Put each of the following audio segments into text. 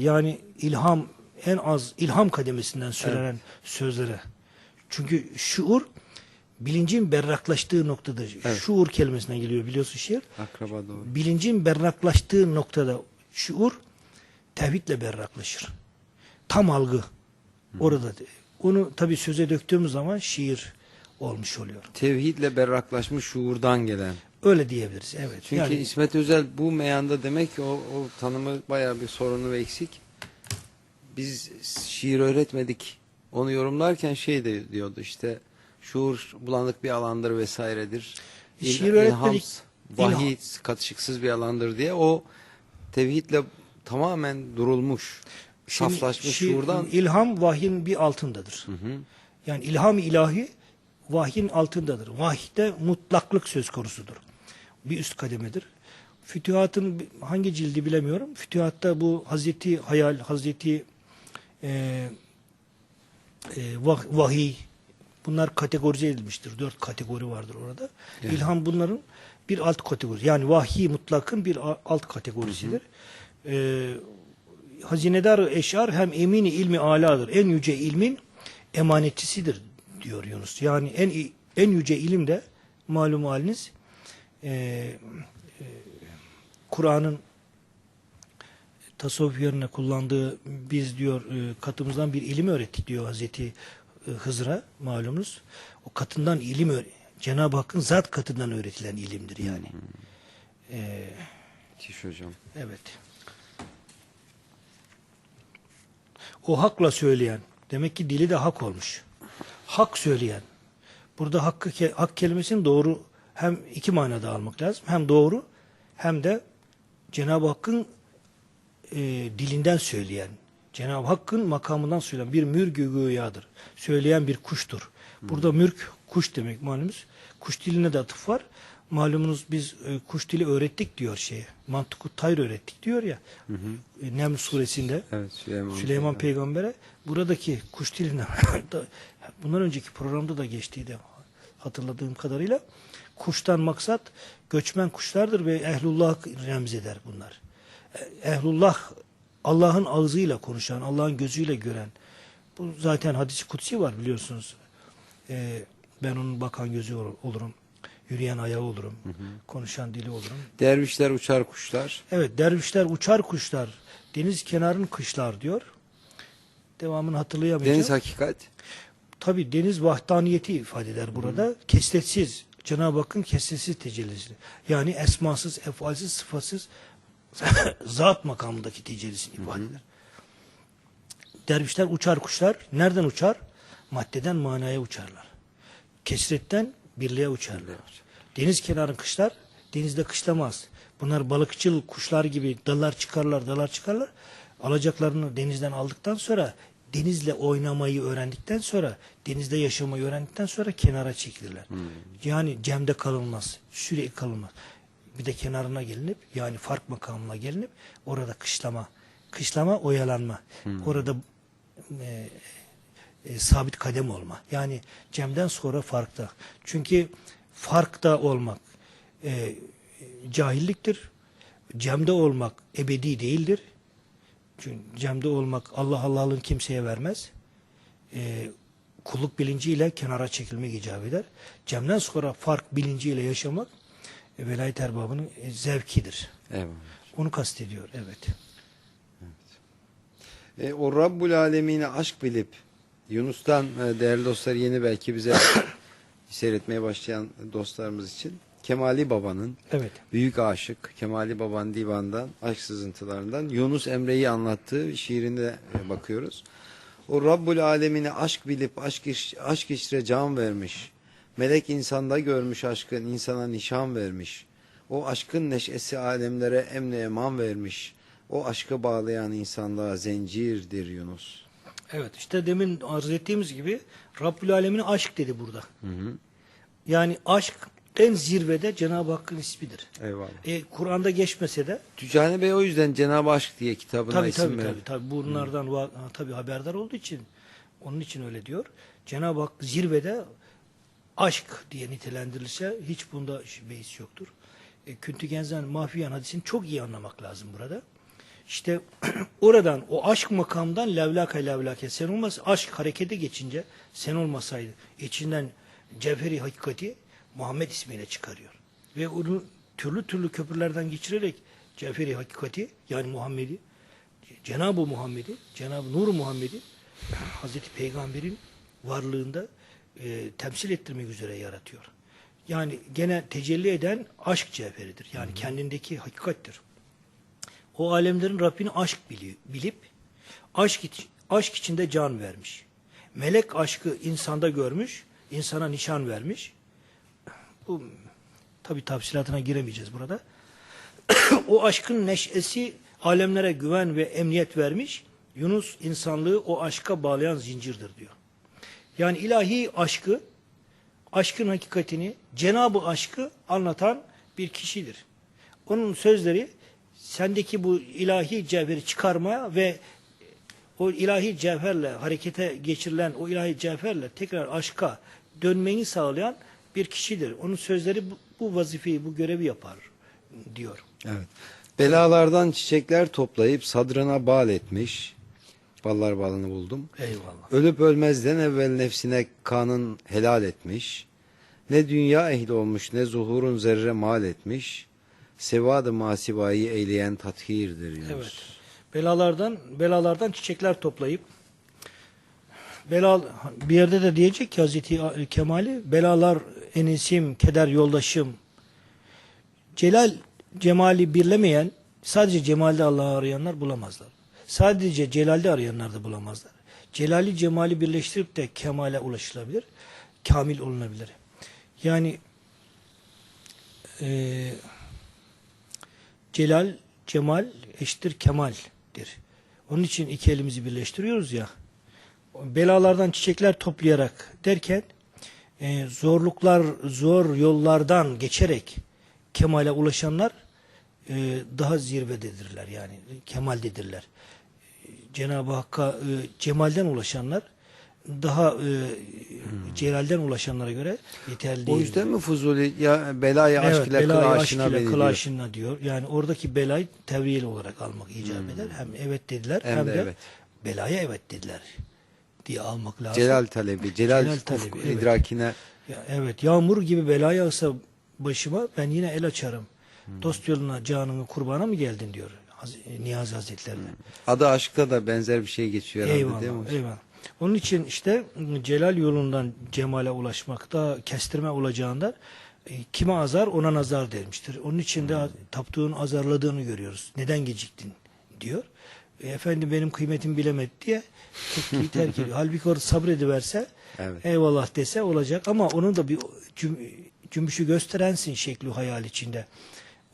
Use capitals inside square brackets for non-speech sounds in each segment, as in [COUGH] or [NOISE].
Yani ilham en az ilham kademesinden söylenen sözlere. Çünkü şuur bilincin berraklaştığı noktadır. Evet. Şuur kelimesinden geliyor biliyorsun şiir. Akraba doğru. Bilincin berraklaştığı noktada şuur tevhidle berraklaşır. Tam algı orada. Onu tabi söze döktüğümüz zaman şiir olmuş oluyor. Tevhidle berraklaşmış şuurdan gelen. Öyle diyebiliriz. Evet. Çünkü yani İsmet Özel bu meyanda demek ki o, o tanımı bayağı bir sorunu ve eksik. Biz şiir öğretmedik. Onu yorumlarken şey de diyordu işte şuur bulanık bir alandır vesairedir. İl- Şiir öğretmedik. ilhams, Vahiy katışıksız bir alandır diye o tevhidle tamamen durulmuş. Şimdi Saflaşmış şiir- şuurdan. ilham vahyin bir altındadır. Hı hı. Yani ilham ilahi vahyin altındadır. Vahide mutlaklık söz konusudur. Bir üst kademedir. Fütühatın hangi cildi bilemiyorum. Fütühatta bu Hazreti Hayal, Hazreti e, e, vah- vahiy bunlar kategorize edilmiştir. Dört kategori vardır orada. Evet. İlham bunların bir alt kategorisi. Yani vahiy mutlakın bir alt kategorisidir. E, hazinedar eşar hem emini ilmi aladır. En yüce ilmin emanetçisidir diyor Yunus. Yani en en yüce ilim de malum haliniz e, e, Kur'an'ın tasavvuf yerine kullandığı biz diyor e, katımızdan bir ilim öğrettik diyor Hazreti e, Hızır'a malumunuz. O katından ilim Cenab-ı Hakk'ın zat katından öğretilen ilimdir yani. E, Müthiş hocam. Evet. O hakla söyleyen, demek ki dili de hak olmuş. Hak söyleyen. Burada hakkı, hak kelimesini doğru hem iki manada almak lazım. Hem doğru hem de Cenab-ı Hakk'ın e, dilinden söyleyen. Cenab-ı Hakk'ın makamından söyleyen bir mürgü güyadır. Söyleyen bir kuştur. Burada mürk kuş demek malumuz. Kuş diline de atıf var. Malumunuz biz e, kuş dili öğrettik diyor şeye. Mantıku tayr öğrettik diyor ya. E, Neml suresinde. Evet Süleyman. Süleyman Peygamber'e buradaki kuş dilinden [LAUGHS] da- bundan önceki programda da geçtiydi hatırladığım kadarıyla kuştan maksat göçmen kuşlardır ve ehlullah remzeder bunlar. Ehlullah Allah'ın ağzıyla konuşan, Allah'ın gözüyle gören. Bu zaten hadisi kutsi var biliyorsunuz. E, ben onun bakan gözü ol- olurum. Yürüyen ayağı olurum. Konuşan dili olurum. Dervişler uçar kuşlar. Evet dervişler uçar kuşlar. Deniz kenarın kışlar diyor. Devamını hatırlayamayacağım. Deniz hakikat. Tabi deniz vahdaniyeti ifade eder burada. Kesretsiz. Cenab-ı Hakk'ın kesretsiz tecellisi. Yani esmasız, efalsiz, sıfatsız [LAUGHS] zat makamındaki tecellisini ifade eder. Dervişler uçar kuşlar. Nereden uçar? Maddeden manaya uçarlar. Kesretten birliğe uçarlar. Deniz kenarın kışlar denizde kışlamaz. Bunlar balıkçıl kuşlar gibi dallar çıkarlar, dallar çıkarlar. Alacaklarını denizden aldıktan sonra denizle oynamayı öğrendikten sonra denizde yaşamayı öğrendikten sonra kenara çekilirler. Yani cemde kalınmaz, sürekli kalınmaz. Bir de kenarına gelinip yani fark makamına gelinip orada kışlama, kışlama oyalanma. Orada e, e, sabit kadem olma. Yani cemden sonra farkta. Çünkü farkta olmak e, cahilliktir. Cemde olmak ebedi değildir. Çünkü cemde olmak Allah Allah'ın kimseye vermez. E, kulluk bilinciyle kenara çekilmek icap eder. Cemden sonra fark bilinciyle yaşamak e, velayet erbabının e, zevkidir. Eyvallah. Onu kastediyor. Evet. E, o Rabbul Alemine aşk bilip Yunus'tan e, değerli dostlar yeni belki bize [COUGHS] seyretmeye başlayan dostlarımız için Kemali Baba'nın Evet. büyük aşık Kemali Baba'nın divandan aşk sızıntılarından Yunus Emre'yi anlattığı şiirine e, bakıyoruz. O Rabbul Alemine aşk bilip aşk, iş, aşk işre can vermiş. Melek insanda görmüş aşkın insana nişan vermiş. O aşkın neşesi alemlere emne eman vermiş. O aşkı bağlayan insanlığa zincirdir Yunus. Evet işte demin arz ettiğimiz gibi Rabbül Alemin'e aşk dedi burada. Hı hı. Yani aşk en zirvede Cenab-ı Hakk'ın ismidir. Eyvallah. E, Kur'an'da geçmese de Tücane Bey o yüzden Cenab-ı Aşk diye kitabına tabii isim tabii, verdi. tabii tabii bunlardan va- ha, tabii haberdar olduğu için onun için öyle diyor. Cenab-ı Hak zirvede aşk diye nitelendirilse hiç bunda beis yoktur. E, Küntü Genzen Mahfiyan hadisini çok iyi anlamak lazım burada. İşte [CLEARS THROAT] oradan o aşk makamdan levlaka levlake sen olmaz aşk harekete geçince sen olmasaydı içinden cevheri hakikati Muhammed ismiyle çıkarıyor. Ve onu türlü türlü köprülerden geçirerek cevheri hakikati yani Muhammed'i Cenab-ı Muhammed'i, Cenab-ı Nur Muhammed'i Hazreti Peygamber'in varlığında e, temsil ettirmek üzere yaratıyor. Yani gene tecelli eden aşk cevheridir. Yani kendindeki hakikattir. O alemlerin Rabbini aşk bili- bilip aşk, aşk içinde can vermiş. Melek aşkı insanda görmüş, insana nişan vermiş. Bu tabi tafsilatına giremeyeceğiz burada. [CLEARS THROAT] o aşkın neşesi alemlere güven ve emniyet vermiş. Yunus insanlığı o aşka bağlayan zincirdir diyor. Yani ilahi aşkı, aşkın hakikatini, Cenab-ı aşkı anlatan bir kişidir. Onun sözleri sendeki bu ilahi cevheri çıkarmaya ve o ilahi cevherle harekete geçirilen o ilahi cevherle tekrar aşka dönmeyi sağlayan bir kişidir. Onun sözleri bu, bu vazifeyi, bu görevi yapar diyor. Evet. Belalardan çiçekler toplayıp sadrına bal etmiş. Ballar balını buldum. Eyvallah. Ölüp ölmezden evvel nefsine kanın helal etmiş. Ne dünya ehli olmuş ne zuhurun zerre mal etmiş. Sevadı masivayı eyleyen tathirdir Yunus. Evet. Belalardan belalardan çiçekler toplayıp belal bir yerde de diyecek ki Hazreti Kemal'i belalar enisim, keder yoldaşım. Celal cemali birlemeyen sadece cemalde Allah'ı arayanlar bulamazlar. Sadece celalde arayanlar da bulamazlar. Celali cemali birleştirip de kemale ulaşılabilir. Kamil olunabilir. Yani eee Celal, cemal eşittir kemaldir. Onun için iki elimizi birleştiriyoruz ya. Belalardan çiçekler toplayarak derken e, zorluklar, zor yollardan geçerek kemale ulaşanlar e, daha zirvededirler yani kemaldedirler. E, Cenab-ı Hakk'a e, cemalden ulaşanlar daha e, celalden ulaşanlara göre yeterli O değil. yüzden mi Fuzuli ya belayı aşk ile kıl aşina aşk ile kıl aşina diyor. Yani oradaki belayı tevriyeli olarak almak icap eder. Hem evet dediler Hem hem, de de, evet. belaya evet dediler diye almak lazım. Celal talebi, celal, Celal talebi, evet. idrakine Ya, evet yağmur gibi bela yağsa başıma ben yine el açarım. Hmm. Dost yoluna canını kurbana mı geldin diyor Niyazi Hazretlerine. adı aşkta da benzer bir şey geçiyor herhalde Eyvallah, değil mi? eyvallah. Onun için işte celal yolundan cemale ulaşmakta kestirme olacağından e, kime azar ona nazar dermiştir. Onun için de taptuğun azarladığını görüyoruz. Neden geciktin diyor. E, efendim benim kıymetimi bilemedi diye tepkiyi terk ediyor. [LAUGHS] Halbuki orada sabrediverse Evet. eyvallah dese olacak ama onun da bir cüm, cümbüşü gösterensin şekli hayal içinde.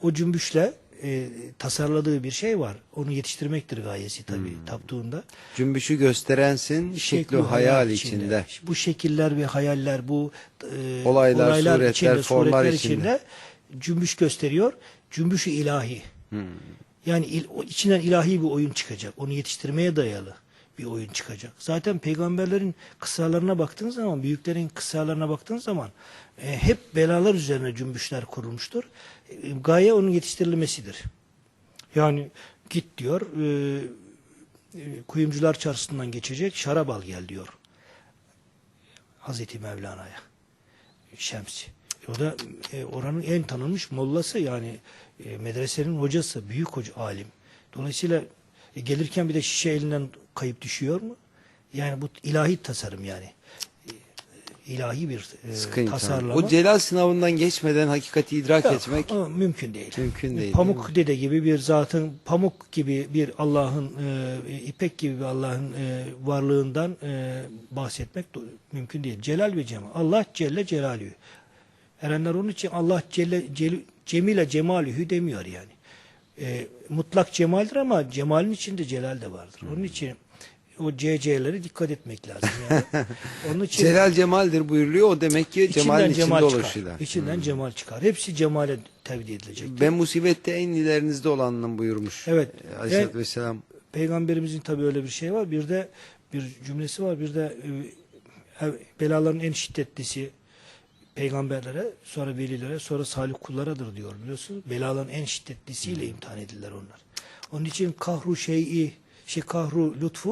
O cümbüşle e, tasarladığı bir şey var. Onu yetiştirmektir gayesi tabii Hmm. taptuğunda Cümbüşü gösterensin şekli hayal içinde. Bu şekiller ve hayaller, bu e, Olaylar, suretler, içinde, formlar suretler içinde. içinde cümbüş gösteriyor. Cümbüşü ilahi. Hmm. Yani il, içinden ilahi bir oyun çıkacak. Onu yetiştirmeye dayalı bir oyun çıkacak. Zaten peygamberlerin kıssalarına baktığınız zaman, büyüklerin kıssalarına baktığınız zaman e, hep belalar üzerine cümbüşler kurulmuştur. E, gaye onun yetiştirilmesidir. Yani git diyor, e, e, kuyumcular çarşısından geçecek, şarap al gel diyor. Hazreti Mevlana'ya. Şemsi. O da e, oranın en tanınmış mollası yani e, medresenin hocası, büyük hoca, alim. Dolayısıyla e, gelirken bir de şişe elinden kayıp düşüyor mu? Yani bu ilahi tasarım yani. E, ilahi bir e, Sıkı imtihan. tasarlama. O celal sınavından geçmeden hakikati idrak Yok, etmek o mümkün değil. mümkün değil, Pamuk değil dede gibi bir zatın, pamuk gibi bir Allah'ın, e, ipek gibi bir Allah'ın e, varlığından e, bahsetmek mümkün değil. Celal ve Cemal. Allah Celle Celaluhu. Erenler onun için Allah Celle Cel- Cemile Cemalühü demiyor yani. E, mutlak cemaldir ama cemalin içinde celal de vardır. Onun için o CC'lere dikkat etmek lazım yani. [LAUGHS] Onun için celal cemaldir buyuruluyor. O demek ki cemalin içinde cemal çıkar. oluşuyla. İçinden cemal çıkar. Hepsi cemale tevdi edilecek. Ben musibette en ilerinizde olanım buyurmuş. Evet. Ee, Aleyhisselatü Ve- Vesselam. Peygamberimizin tabi öyle bir şey var. Bir de bir cümlesi var. Bir de e, belaların en şiddetlisi peygamberlere, sonra velilere, sonra salih kullaradır diyor biliyorsun. Belaların en şiddetlisiyle imtihan edilirler onlar. Onun için kahru şey'i, şey kahru lütfu